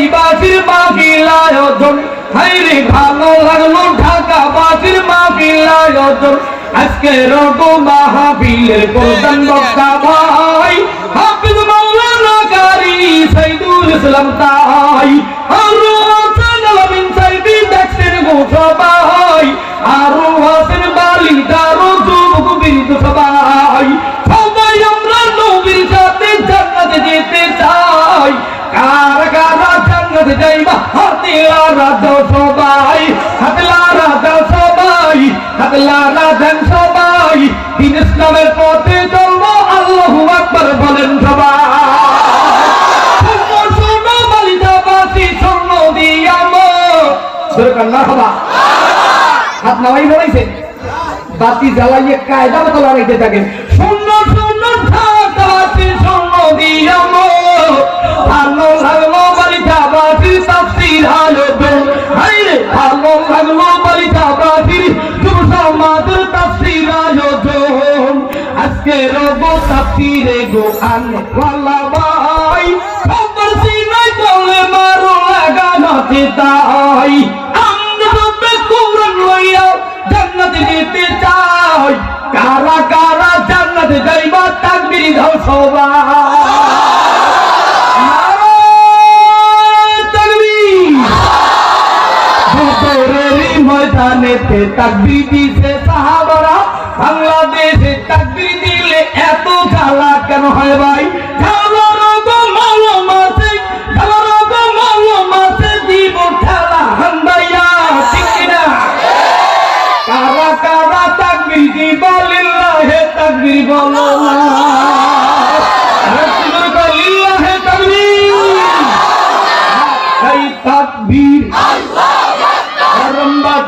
এই বাসির মাহফিল আয়োজন হাইরে ভালো লাগল ঢাকা বাসির মাহফিল আয়োজন আজকে রব মাহফিলের প্রধান বক্তা ভাই। হাফিজ মাওলানা কারি সাইদুল ইসলাম তাই। লারা দেন সবাই। দিন ইসলামের পথে চলব, আল্লাহ আকবর বলেন সবাই। হাত নামাই বাতি জ্বালাইয়ে কায়দা মতো লড়াইতে থাকেন। শূন্য শূন্য তাফসিরে গো আনে ওয়ালা ভাই খবর সিনাই চলে মারো লাগানোতে তাই আমরা লইয়া জান্নাতে চাই। কারা কারা জান্নাতে যাইবা তাকবীর দাও সবাই। ময়দানেতে তাকবীর দিছে সাহাবারা। বাংলাদেশে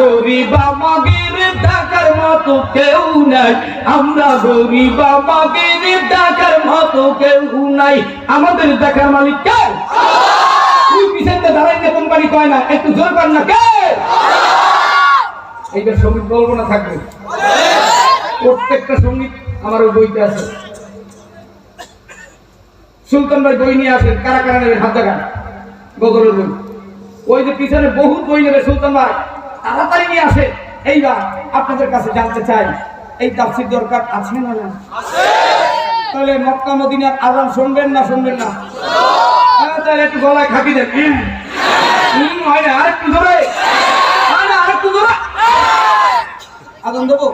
গরিব আমাদের দেখার মতো কেউ নাই। আমরা গরিব আমাদের দেখার মতো কেউ নাই। আমাদের দেখার মালিক কে? তুই পিছনে দাঁড়াইতে কোম্পানি কয় না? একটু জোর কর না কে? এইবার সংগীত বলব না থাকবে। প্রত্যেকটা সংগীত আমার ওই বইতে আছে। সুলতান ভাই বই নিয়ে আসেন কারা কারা নেবেন? হাত দেখান। গগরের বই। ওই যে পিছনে বহু বই নেবে সুলতান ভাই। তাড়াতাড়ি নিয়ে আসে এইবার আপনাদের কাছে জানতে চাই এই তাফসির দরকার আছে না না তাহলে মক্কা মদিনার আজান শুনবেন না শুনবেন না? হ্যাঁ, তাহলে একটু গলায় খাকি দেন। হয় না আরেকটু ধরে। আরেকটু ধরে। আজান দেবো?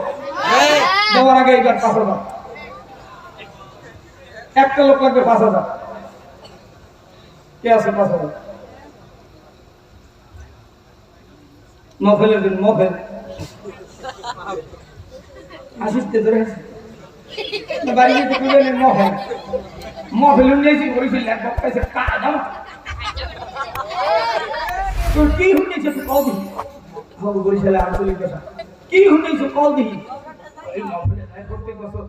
দেওয়ার আগে এইবার পাঁচ হাজার। একটা লোক লাগবে পাঁচ হাজার। কে আছে পাঁচ হাজার? মফেলের দিন মফেল। আসিস তে ধরে বাড়ি যেতে কুলেন মফেল। মফেল নিয়েছি করেছিল এক বক্তাইছে আমার তোর কি শুনেছে তুই কল দিহি বাবু বরিশালে আঞ্চলিক ভাষা। কি শুনেছে কল দিহি এই মফেলে প্রত্যেক বছর